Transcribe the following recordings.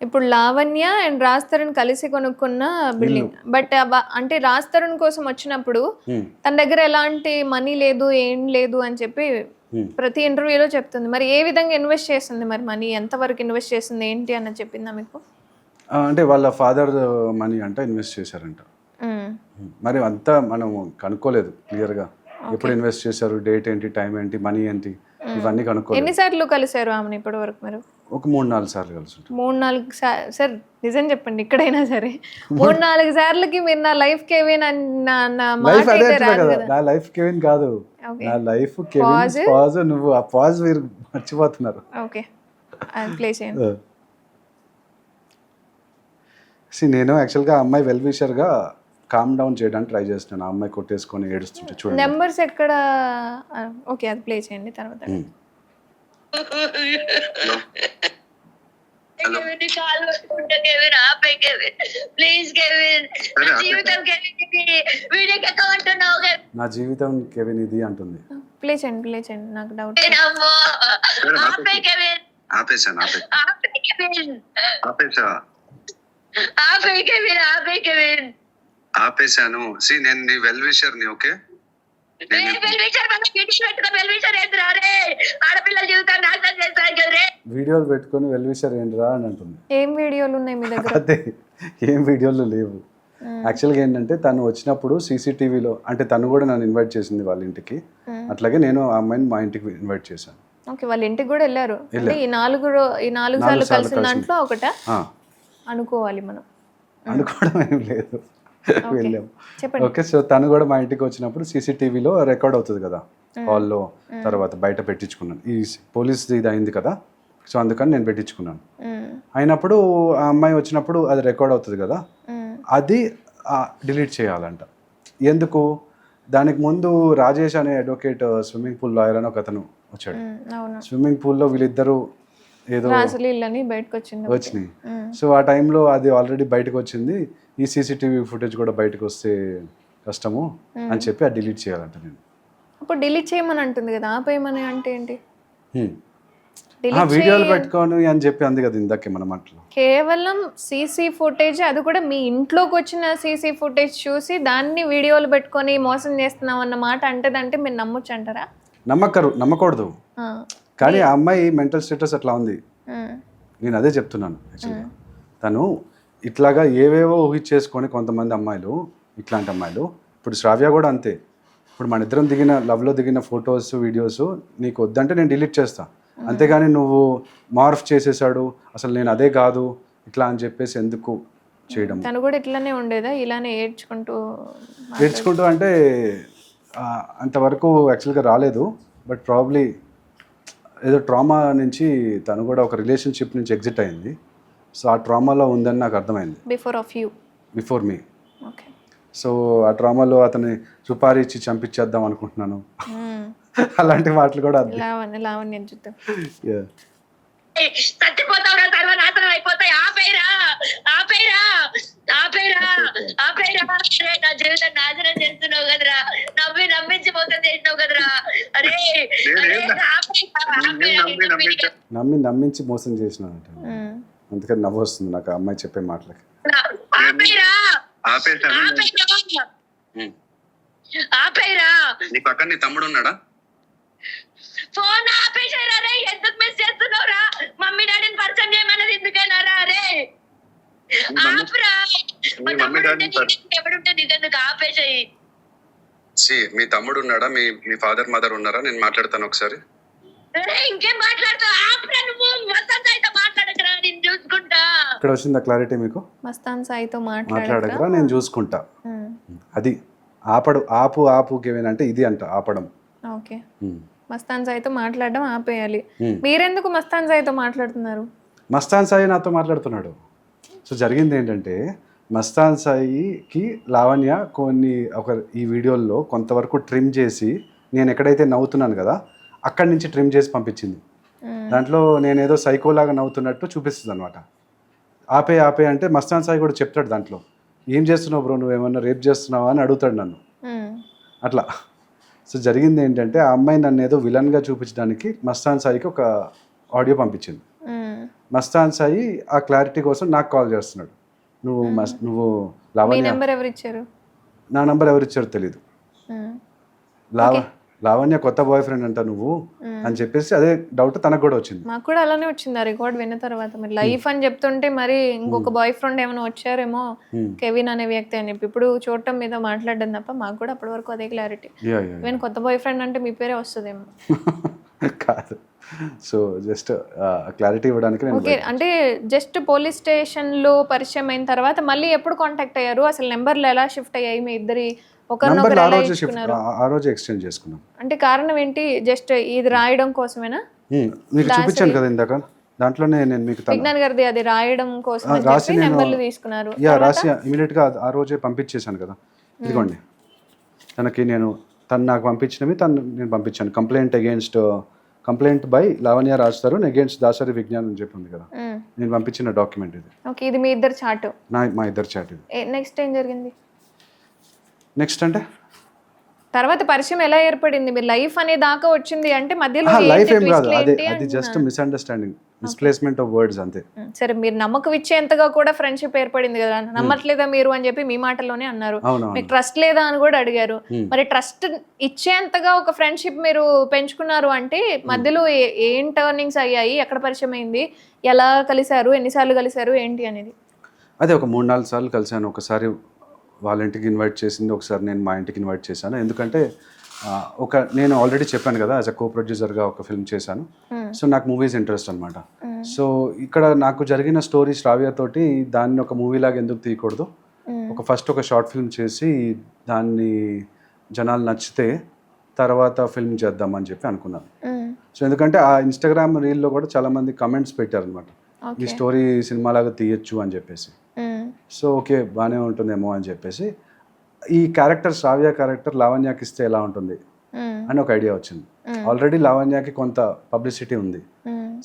ఇప్పుడు లావణ్య అండ్ రాజ్ తరుణ్ కలిసి కొనుక్కున్న బిల్డింగ్ బట్ అంటే రాజ్ తరుణ్ కోసం వచ్చినప్పుడు హ్మ్. తన దగ్గర ఎలాంటి మనీ లేదు ఏం లేదు అని చెప్పి హ్మ్. ప్రతి ఇంటర్వ్యూలో చెప్తుంది. మరి ఏ విధంగా ఇన్వెస్ట్ చేస్తుంది మరి మనీ ఎంతవరకు ఇన్వెస్ట్ చేస్తుంది? ఏంటి అన్నది చెప్పిందా మీకు? అంటే వాళ్ళ ఫాదర్ మనీ అంట ఇన్వెస్ట్ చేశారంట. మరి అంతా మనం కనుక్కోలేదు క్లియర్గా ఎప్పుడు ఇన్వెస్ట్ చేశారు? డేట్ ఏంటి? టైం ఏంటి? మనీ ఏంటి? ఇవన్నీ కనుక్కోలేదు. ఎన్నిసార్లు కలిసారు ఆమెను ఇప్పటి వరకు మీరు? ఒక మూడు నాలుగు సార్లు కలిసి మూడు నాలుగు సార్ సార్ నిజం చెప్పండి ఇక్కడైనా సరే. మూడు నాలుగు సార్లకి మీరు నా లైఫ్ కేవీన్ అన్న నా లైఫ్ అదే కదా. నా కెవిన్ కాదు. నా లైఫ్ కెవిన్ పాజ్ నువ్వు ఆ పాజ్ మీరు మర్చిపోతున్నారు. ఓకే. ప్లే చేయండి. నేను యాక్చువల్గా అమ్మాయి వెల్ విషర్గా కామ్ డౌన్ చేయడానికి ట్రై చేస్తున్నాను. ఆ అమ్మాయి కొట్టేసుకొని ఏడుస్తుంటే చూడండి. నెంబర్స్ ఎక్కడ? ఓకే అది ప్లే చేయండి తర్వాత. ఉమ్. కెవిన్ కాల్ పట్టుకుంటా కెవిన్ ఆపే కెవిన్ ప్లీజ్ కెవిన్ నా జీవితం కెవిన్ ఇది. వీడియోకి నా జీవితం కెవిన్ ఇది అంటుంది. ప్లే చేయండి ప్లే చేయండి. నాకు డౌట్ ఆపే కెవిన్ ఆపేసాను ఆపే. ఆపే కెవిన్ ఆపేసా ఆపే కెవిన్ ఆపే కెవిన్ ఆపేశాను. సి నేను నీ వెల్ విషర్ని ఓకే వీడియోలు పెట్టుకొని వెల్ విషర్ ఏంటిరా అని అంటుంది. ఏం వీడియోలు ఉన్నాయి మీ దగ్గర? అదే ఏం వీడియోలు లేవు. యాక్చువల్గా ఏంటంటే తను వచ్చినప్పుడు సీసీటీవీలో అంటే తను కూడా నన్ను ఇన్వైట్ చేసింది వాళ్ళ ఇంటికి. అట్లాగే నేను ఆ అమ్మాయిని మా ఇంటికి ఇన్వైట్ చేశాను. ఓకే వాళ్ళ ఇంటికి కూడా వెళ్ళారు. అంటే ఈ నాలుగు ఈ నాలుగు సార్లు కలిసిన దాంట్లో ఒకట అనుకోవాలి మనం. అనుకోవడం ఏం లేదు. వెళ్ళాం. ఓకే సో తను కూడా మా ఇంటికి వచ్చినప్పుడు సీసీటీవీలో రికార్డ్ అవుతుంది కదా హాల్లో తర్వాత బయట పెట్టించుకున్నాను. ఈ పోలీస్ ఇది అయింది కదా సో అందుకని నేను పెట్టించుకున్నాను. అయినప్పుడు ఆ అమ్మాయి వచ్చినప్పుడు అది రికార్డ్ అవుతుంది కదా. అది డిలీట్ చేయాలంట. ఎందుకు? దానికి ముందు రాజేష్ అనే అడ్వకేట్ స్విమ్మింగ్ పూల్ లాయర్ అని ఒక అతను వచ్చాడు. స్విమ్మింగ్ పూల్లో వీళ్ళిద్దరూ ఏదో బయటకు వచ్చింది వచ్చినాయి. సో ఆ టైంలో అది ఆల్రెడీ బయటకు వచ్చింది ఈ సీసీటీవీ ఫుటేజ్ కూడా బయటకు వస్తే కష్టము అని చెప్పి అది డిలీట్ చేయాలంట నేను. అప్పుడు డిలీట్ చేయమని అంటుంది కదా ఆపేయమని అంటే ఏంటి? వీడియోలు పెట్టుకొని అని చెప్పి అంది కదా ఇందాకే మన మాటలో. కేవలం సీసీ ఫుటేజ్ అది కూడా మీ ఇంట్లోకి వచ్చిన సీసీ ఫుటేజ్ చూసి దాన్ని వీడియోలు పెట్టుకొని మోసం చేస్తున్నాం అన్న మాట అంటదంటే మీరు నమ్మొచ్చు అంటారా? నమ్మకరు నమ్మకూడదు. కానీ ఆ అమ్మాయి మెంటల్ స్టేటస్ అట్లా ఉంది. నేను అదే చెప్తున్నాను యాక్చువల్గా తను ఇట్లాగా ఏవేవో ఊహించేసుకొని కొంతమంది అమ్మాయిలు ఇట్లాంటి అమ్మాయిలు ఇప్పుడు శ్రావ్య కూడా అంతే. ఇప్పుడు మన ఇద్దరం దిగిన లవ్లో దిగిన ఫొటోస్ వీడియోస్ నీకు వద్దంటే నేను డిలీట్ చేస్తా. అంతేగాని నువ్వు మార్ఫ్ చేసేసాడు అసలు నేను అదే కాదు ఇట్లా అని చెప్పేసి ఎందుకు చేయడం? తను కూడా ఇట్లానే ఉండేదా? ఇలానే ఏడ్చుకుంటూ నేర్చుకుంటూ అంటే అంతవరకు యాక్చువల్గా రాలేదు. బట్ ప్రాబ్లీ ఏదో ట్రామా నుంచి తను కూడా ఒక రిలేషన్షిప్ నుంచి ఎగ్జిట్ అయింది. సో ఆ ట్రామాలో ఉందని నాకు అర్థమైంది. Before of you before me okay so ఆ ట్రామాలో అతని సుపారీ ఇచ్చి చంపించేద్దాం అనుకుంటున్నాను. అలాంటి మాటలు కూడా లావణ్య లావణ్య చూద్దాం అరే నా జీవితం నాశనం చేస్తున్నావు కదరా. నమ్మి నమ్మించి మోసం చేసినావు కదరా. అరే నమ్మి నమ్మించా నమ్మి నమ్మించి మోసం మ్మ్. అందుకని నవ్వు వస్తుంది నాకు అమ్మాయి చెప్పే మాటలకి. ఆపేరా నీ పక్కన నీ తమ్ముడు ఉన్నాడా? ఫోన్ ఆపేసారా రే ఎందుకు మిస్ చేస్తున్నావురా? మమ్మీ డాడీని పరిచయం చేయమన్నది ఎందుకన్నారా అరే. ఆపురా. సి మీ తమ్ముడు ఉన్నాడా? మీ మీ ఫాదర్ మదర్ ఉన్నారా? నేను మాట్లాడతాను ఒకసారి. ఇంకేం ఇక్కడ వచ్చిందా క్లారిటీ మీకు? మస్తాన్ సాయితో మాట్లాడక మాట్లాడకరా? నేను చూసుకుంటా. అది ఆపడు ఆపు ఆపు కెవిన్ అంటే ఇది అంట ఆపడం. ఓకే. మస్తాన్ సాయితో మాట్లాడడం ఆపేయాలి. మీరెందుకు మస్తాన్ సాయితో మాట్లాడుతున్నారు? మస్తాన్ సాయి నాతో మాట్లాడుతున్నాడు. సో జరిగింది ఏంటంటే మస్తాన్ సాయికి లావణ్య కొన్ని ఒక ఈ వీడియోల్లో కొంతవరకు ట్రిమ్ చేసి నేను ఎక్కడైతే నవ్వుతున్నాను కదా అక్కడి నుంచి ట్రిమ్ చేసి పంపించింది. దాంట్లో నేనేదో సైకోలాగా నవ్వుతున్నట్టు చూపిస్తుంది అనమాట ఆపే ఆపే అంటే మస్తాన్ సాయి కూడా చెప్తాడు దాంట్లో. ఏం చేస్తున్నావు బ్రో? నువ్వు ఏమన్నా రేప్ చేస్తున్నావా? అని అడుగుతాడు నన్ను. అట్లా. సో జరిగింది ఏంటంటే ఆ అమ్మాయి నన్ను ఏదో విలన్గా చూపించడానికి మస్తాన్ సాయికి ఒక ఆడియో పంపించింది. మస్తాన్ సాయి ఆ క్లారిటీ కోసం నాకు కాల్ చేస్తున్నాడు. నువ్వు మస్ నువ్వు లావణ్య నెంబర్ ఎవరు ఇచ్చారు నా నంబర్ ఎవరు ఇచ్చారో తెలియదు మ్మ్. లావ లావణ్య కొత్త బాయ్ ఫ్రెండ్ అంట నువ్వు అని చెప్పేసి అదే డౌట్ తనకు కూడా వచ్చింది. మాకు కూడా అలానే వచ్చింది ఆ రికార్డ్ విన్న తర్వాత. మీరు లైఫ్ అని చెప్తుంటే మరి ఇంకొక బాయ్ ఫ్రెండ్ ఏమైనా వచ్చారేమో. కెవిన్ అనే వ్యక్తి అని చెప్పి. ఇప్పుడు చూడటం మీద మాట్లాడడం తప్ప మాకు కూడా అప్పటి వరకు అదే క్లారిటీ ఈవెన్ కొత్త బాయ్ ఫ్రెండ్ అంటే మీ పేరే వస్తుందేమో. కాదు. సో జస్ట్ క్లారిటీ ఇవ్వడానికి నేను ఓకే అంటే జస్ట్ పోలీస్ స్టేషన్లో పరిచయం అయిన తర్వాత మళ్ళీ ఎప్పుడు కాంటాక్ట్ అయ్యారు? అసలు నెంబర్లు ఎలా షిఫ్ట్ అయ్యాయి? మీ ఇద్దరి ఒకరినొకరు ఆ ఎలా రోజు షిఫ్ట్ ఇచ్చుకున్నారు ఆ రోజు ఎక్స్చేంజ్ చేసుకున్నాం. అంటే కారణం ఏంటి? జస్ట్ ఇది రాయడం కోసమేనా. మీకు చూపించాను కదా ఇందాక. దాంట్లోనే నేను మీకు విజ్ఞాన్ గారిది అది రాయడం కోసం రాసి నెంబర్లు తీసుకున్నారు. యా రాసి ఇమీడియట్గా ఆ రోజే పంపించేశాను కదా. ఇదిగోండి. తనకి నేను తను నాకు పంపించినవి తను నేను పంపించాను. Complaint against complaint by Lavanya రాస్తారు అగేన్స్ట్ దాసరి విజ్ఞాన్ అని చెప్పి ఉంది కదా. నేను పంపించిన డాక్యుమెంట్ ఇది. ఓకే ఇది మీ ఇద్దరు చాట్. నా మా ఇద్దరు చాట్ ఇది. నెక్స్ట్ ఏం జరిగింది? నెక్స్ట్ అంటే? తర్వాత పరిచయం ఎలా ఏర్పడింది? మీరు లైఫ్ అనే దాకా వచ్చింది అంటే మధ్యలో లైఫ్ ఏం కాదు. అదే అది just. Misunderstanding misplacement of words అంతే. సరే మీరు నమ్మకం ఇచ్చేంతగా కూడా ఫ్రెండ్షిప్ ఏర్పడింది కదా? నమ్మట్లేదా మీరు అని చెప్పి మీ మాటల్లోనే అన్నారు. మీకు ట్రస్ట్ లేదా అని కూడా అడిగారు. మరి ట్రస్ట్ ఇచ్చేంతగా ఒక ఫ్రెండ్షిప్ మీరు పెంచుకున్నారు అంటే మధ్యలో ఏ- ఏం టర్నింగ్స్ అయ్యాయి? ఎక్కడ పరిచయం అయింది? ఎలా కలిశారు? ఎన్నిసార్లు కలిశారు? ఏంటి అనేది? అదే ఒక మూడు నాలుగు సార్లు కలిశాను. ఒకసారి వాళ్ళ ఇంటికి ఇన్వైట్ చేసింది ఒకసారి నేను మా ఇంటికి ఇన్వైట్ చేశాను. ఎందుకంటే ఒక నేను ఆల్రెడీ చెప్పాను కదా యాజ్ అ కో ప్రొడ్యూసర్గా ఒక ఫిల్మ్ చేశాను. Hmm. సో నాకు మూవీస్ ఇంట్రెస్ట్ అనమాట Hmm. సో ఇక్కడ నాకు జరిగిన స్టోరీ శ్రావ్య తోటి దాన్ని ఒక మూవీ లాగా ఎందుకు తీయకూడదు? Hmm. ఒక ఫస్ట్ ఒక షార్ట్ ఫిల్మ్ చేసి దాన్ని జనాలు నచ్చితే తర్వాత ఫిల్మ్ చేద్దామని చెప్పి అనుకున్నాను. ఉమ్, సో ఎందుకంటే ఆ ఇన్స్టాగ్రామ్ రీల్లో కూడా చాలా మంది కమెంట్స్ పెట్టారనమాట ఈ స్టోరీ సినిమాలాగా తీయచ్చు అని చెప్పేసి. సో ఓకే బాగానే ఉంటుందేమో అని చెప్పేసి ఈ క్యారెక్టర్ శ్రావ్య క్యారెక్టర్ లావణ్యకి ఇస్తే ఎలా ఉంటుంది? అని ఒక ఐడియా వచ్చింది. ఆల్రెడీ లావణ్యకి కొంత పబ్లిసిటీ ఉంది.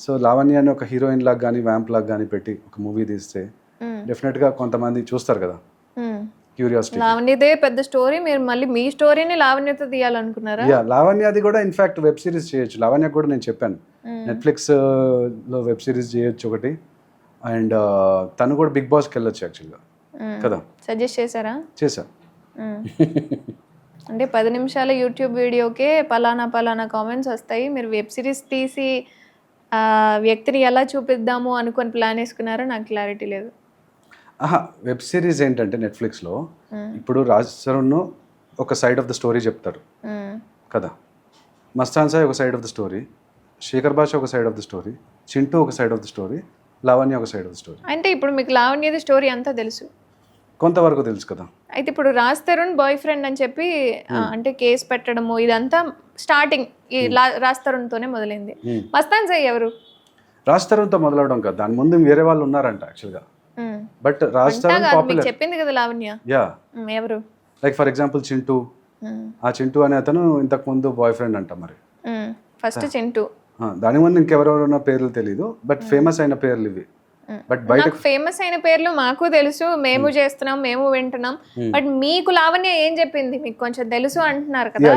సో లావణ్యాన్ని ఒక హీరోయిన్ లాగా కానీ వ్యాంప్ లాగా కానీ పెట్టి ఒక మూవీ తీస్తే ఉమ్, డెఫినెట్గా కొంతమంది చూస్తారు కదా. క్యూరియాసిటీ లావణ్యదే పెద్ద స్టోరీ. మీరు మళ్ళీ మీ స్టోరీని లావణ్యతో తీయాలనుకున్నారా? యా లావణ్యది కూడా ఇన్ఫాక్ట్ వెబ్ సిరీస్ చేయొచ్చు. లావణ్య కూడా నేను చెప్పాను. నెట్ఫ్లిక్స్లో వెబ్ సిరీస్ చేయొచ్చు ఒకటి. అండ్ తను కూడా బిగ్ బాస్కి వెళ్ళొచ్చు యాక్చువల్గా. కదా సజెస్ట్ చేశారా చేశా. అంటే పది నిమిషాల యూట్యూబ్ వీడియోకే పలానా పలానా కామెంట్స్ వస్తాయి మీరు వెబ్ సిరీస్ తీసి వ్యక్తిని ఎలా చూపిద్దాము అనుకొని ప్లాన్ వేసుకున్నారో నాకు క్లారిటీ లేదు ఆహా వెబ్ సిరీస్ ఏంటంటే నెట్ఫ్లిక్స్లో. ఇప్పుడు రాజ్ తరుణ్ ఒక సైడ్ ఆఫ్ ద స్టోరీ చెప్తాడు ఉమ్. కదా మస్తాన్ సాయి ఒక side of the story Shekhar Basha ఒక side of the story Chintu ఒక side of the story Lavanya ఒక సైడ్ స్టోరీ అంటే ఇప్పుడు మీకు లావణ్యది స్టోరీ అంతా తెలుసు. కొంతవరకు తెలుసు కదా. అయితే ఇప్పుడు రాజ్ తరుణ్ బాయ్ ఫ్రెండ్ అని చెప్పి అంటే కేసు పెట్టడము ఇదంతా స్టార్టింగ్ ఈ రాజ్ తరుణ్తోనే మొదలైంది. మస్తాన్ సాయి ఎవరు? రాజ్ తరుణ్తో మొదలవడం కదా. దాని ముందు వేరే వాళ్ళు ఉన్నారంట యాక్చువల్గా. బట్ రాజ్ తరుణ్ పాపులర్ చెప్పింది కదా లావణ్య. యా ఎవరు? Like for example Chintu. ఆ చింటూ అనే అతను ఇంతకు ముందు బాయ్ ఫ్రెండ్ అంట మరి. ఫస్ట్ చింటూ. ఆ, దాని ముందు ఇంకెవరెవరన్నా పేర్లు తెలియదు బట్ ఫేమస్ అయిన పేర్లు ఇవి. బట్ బయట ఫేమస్ అయిన పేర్లు మాకు తెలుసు మేము చేస్తున్నాం మేము వింటున్నాం. బట్ మీకు లావణ్య ఏం చెప్పింది? మీకు కొంచెం తెలుసు అంటున్నారు కదా.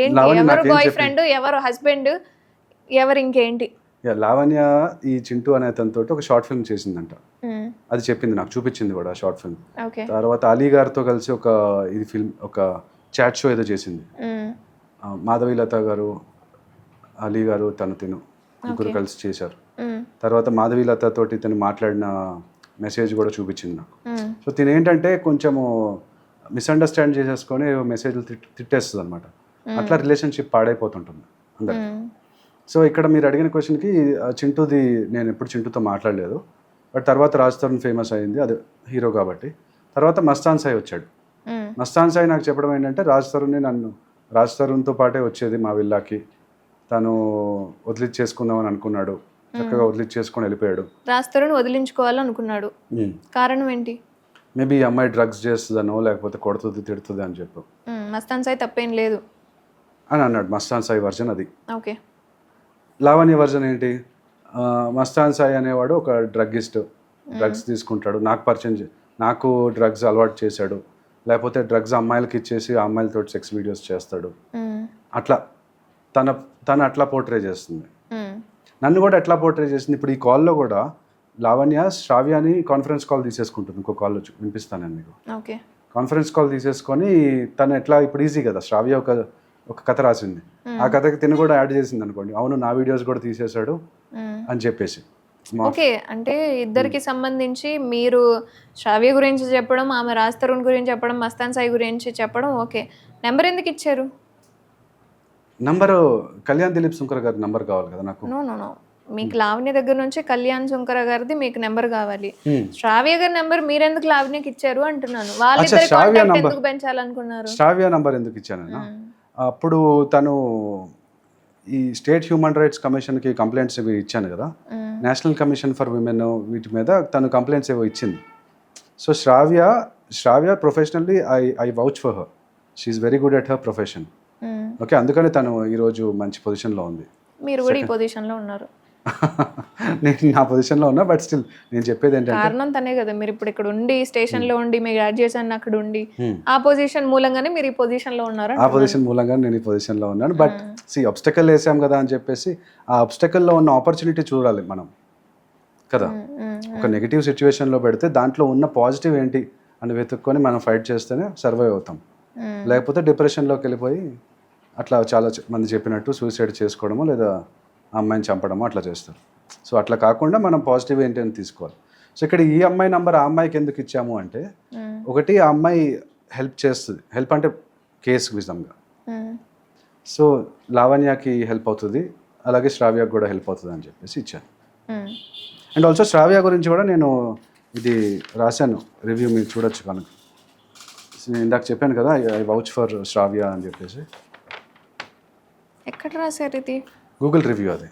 ఎవరు బాయ్ ఫ్రెండ్ ఎవరు హస్బెండ్ ఎవరు ఇంకేంటి? లావణ్య ఈ చింటూ అనే అతనితో ఒక షార్ట్ ఫిల్మ్ చేసిందంట. అది చెప్పింది నాకు చూపించింది కూడా షార్ట్ ఫిల్మ్ తర్వాత అలీ గారితో కలిసి ఒక ఇది ఫిల్మ్ ఒక చాట్ షో ఏదో చేసింది. మ్మ్. ఆ, మాధవీలత గారు అలీ గారు తను తిను ముగ్గురు కలిసి చేశారు. తర్వాత మాధవీలత తోటి తను మాట్లాడిన మెసేజ్ కూడా చూపించింది నాకు. సో తిను ఏంటంటే కొంచెము మిస్అండర్స్టాండ్ చేసేసుకొని మెసేజ్లు తిట్ తిట్టేస్తుంది అనమాట అట్లా రిలేషన్షిప్ పాడైపోతుంటుంది అందరికి. సో ఇక్కడ మీరు అడిగిన క్వశ్చన్కి చింటూది నేను ఎప్పుడు చింటూతో మాట్లాడలేదు. బట్ తర్వాత రాజ్ తరుణ్ ఫేమస్ అయింది అది హీరో కాబట్టి. తర్వాత మస్తాన్ సాయి వచ్చాడు. మస్తాన్ సాయి నాకు చెప్పడం ఏంటంటే రాజ్ తరుణ్ని నన్ను రాజ్ తరుణ్తో పాటే వచ్చేది మా విల్లాకి. తను వదిలిచ్చేసుకుందామని అనుకున్నాడు. చక్కగా వదిలిచ్చేసుకొని వెళ్ళిపోయాడు. రాజ్ తరుణ్ వదిలించుకోవాలనుకున్నాడు కారణం ఏంటి? మేబీ ఈ అమ్మాయి డ్రగ్స్ చేస్తుందనో లేకపోతే కొడుతుంది తిడుతుంది అని చెప్పు. మస్తాన్ సాయి తప్పేం లేదు. అని అన్నాడు మస్తాన్ సాయి వర్జన్ అది. ఓకే. లావణ్య వర్జన్ ఏంటి? మస్తాన్ సాయి అనేవాడు ఒక డ్రగ్గిస్ట్. డ్రగ్స్ తీసుకుంటాడు. నాకు పరిచయం నాకు డ్రగ్స్ అలవాటు చేశాడు. లేకపోతే డ్రగ్స్ అమ్మాయిలకి ఇచ్చేసి ఆ అమ్మాయిలతో సెక్స్ వీడియోస్ చేస్తాడు. అట్లా. తన తను అట్లా పోర్ట్రే చేస్తుంది. నన్ను కూడా ఎట్లా పోర్ట్రే చేసింది? ఇప్పుడు ఈ కాల్లో కూడా లావణ్య శ్రావ్యాని కాన్ఫరెన్స్ కాల్ తీసేసుకుంటుంది. ఇంకో కాల్ వచ్చి వినిపిస్తాను నేను మీకు. ఓకే. కాన్ఫరెన్స్ కాల్ తీసేసుకొని తను ఎట్లా ఇప్పుడు ఈజీ కదా శ్రావ్య ఒక ఒక కథ రాసింది. ఆ కథకి తిను కూడా యాడ్ చేసింది అనుకోండి. అవును నా వీడియోస్ కూడా తీసేశాడు అని చెప్పేసి. ఓకే అంటే ఇద్దరికి సంబంధించి మీరు శ్రావ్య గురించి చెప్పడం ఆమె రాజ్ తరుణ్ గురించి చెప్పడం మస్తాన్ సాయి గురించి చెప్పడం ఓకే. నెంబర్ ఎందుకు ఇచ్చారు? నంబరు కళ్యాణ్ దిలీప్ శంకర్ గారి నంబర్ కావాలి కదా నాకు నో నో నో మీకు లావణ్య దగ్గర నుంచి కళ్యాణ్ శంకర గారిది మీకు నెంబర్ కావాలి Hmm. శ్రావ్య గారి నెంబర్ మీరెందుకు లావణ్యకి ఇచ్చారు అంటున్నాను వాళ్ళిద్దరి. ఎందుకు పెంచాలనుకున్నారు శ్రావ్య నంబర్ ఎందుకు ఇచ్చానన్నా Hmm. అప్పుడు తను ఈ స్టేట్ హ్యూమన్ రైట్స్ కమిషన్కి కంప్లైంట్స్ ఇవి ఇచ్చాను కదా Hmm. National commission for women వీటి మీద తను కంప్లైంట్స్ ఏవో ఇచ్చింది so Shravya Shravya professionally I I vouch for her she very good at her profession Hmm. Okay అందుకని తను ఈరోజు మంచి పొజిషన్లో ఉంది. మీరు కూడా ఈ పొజిషన్లో ఉన్నారు. నేను నా పొజిషన్లో ఉన్నా బట్ స్టిల్ నేను చెప్పేది ఏంటంటే కారణం తనే కదా మీరు ఇప్పుడు ఇక్కడ ఉండి స్టేషన్లో ఉండి మీ గ్రాడ్యుయేషన్ అక్కడ ఉండి Hmm. ఆ పొజిషన్ మూలంగానే మీరు ఈ పొజిషన్లో ఉన్నారు ఆ పొజిషన్ మూలంగా నేను ఈ పొజిషన్లో ఉన్నాను. బట్ సి అబ్స్టకల్ వేసాం కదా అని చెప్పేసి ఆ అబ్స్టకల్లో ఉన్న ఆపర్చునిటీ చూడాలి మనం. కదా? ఒక నెగిటివ్ సిచ్యువేషన్లో పెడితే దాంట్లో ఉన్న పాజిటివ్ ఏంటి అని వెతుక్కొని మనం ఫైట్ చేస్తేనే సర్వైవ్ అవుతాం. లేకపోతే డిప్రెషన్లోకి వెళ్ళిపోయి అట్లా చాలా మంది చెప్పినట్టు సూసైడ్ చేసుకోవడమో లేదా ఆ అమ్మాయిని చంపడమో అట్లా చేస్తారు. సో అట్లా కాకుండా మనం పాజిటివ్ ఏంటి అని తీసుకోవాలి. సో ఇక్కడ ఈ అమ్మాయి నంబర్ ఆ అమ్మాయికి ఎందుకు ఇచ్చాము అంటే ఒకటి ఆ అమ్మాయి హెల్ప్ చేస్తుంది. హెల్ప్ అంటే కేసు విధంగా. సో లావణ్యకి హెల్ప్ అవుతుంది. అలాగే శ్రావ్యకి కూడా హెల్ప్ అవుతుంది అని చెప్పేసి ఇచ్చాను. అండ్ ఆల్సో శ్రావ్య గురించి కూడా నేను ఇది రాశాను. రివ్యూ మీరు చూడొచ్చు కనుక. నేను ఇందాక చెప్పాను కదా ఐ వౌచ్ ఫర్ శ్రావ్య అని చెప్పేసి. ఎక్కడ రాశారు ఇది? గూగుల్ రివ్యూ అది.